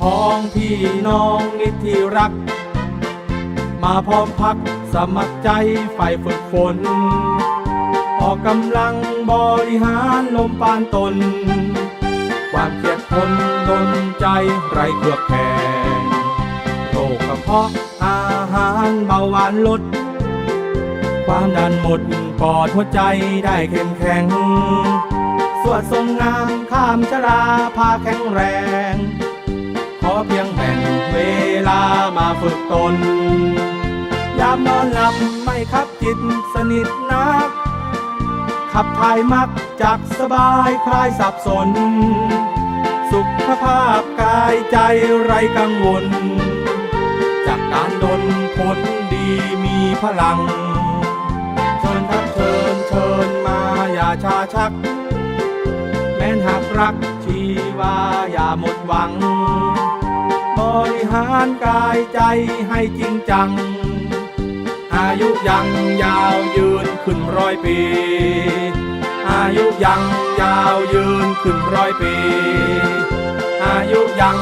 พ้องพี่น้องนิดที่รัก มาพร้อมพักสมัครใจใฝ่ฝึกฝน ออกกำลังบริหารลมปานตน ความเกียดทนดนใจไรเกือบแข่งโรคกระเพาะอาหารเบาหวานลด ความดันหมดปอดหัวใจได้เข้มแข็งสวดทรงงามข้ามชราพาแข็งแรง ขอเพียงแบ่งเวลามาฝึกตน ยามนอนหลับไม่ขับจิตสนิทนัก ขับถ่ายมักจักสบายคลายสับสน สุขภาพกายใจไรกังวล จากการดนผลดีมีพลัง เชิญทักเชิญเชิญมาอย่าชาชัก แม้นหากรักชีวาอย่าหมดหวังานกายใจให้จริงจัง อายุยังยาวยืนขึ้นร้อยปี อายุยังยาวยืนขึ้นร้อยปี อายุยัง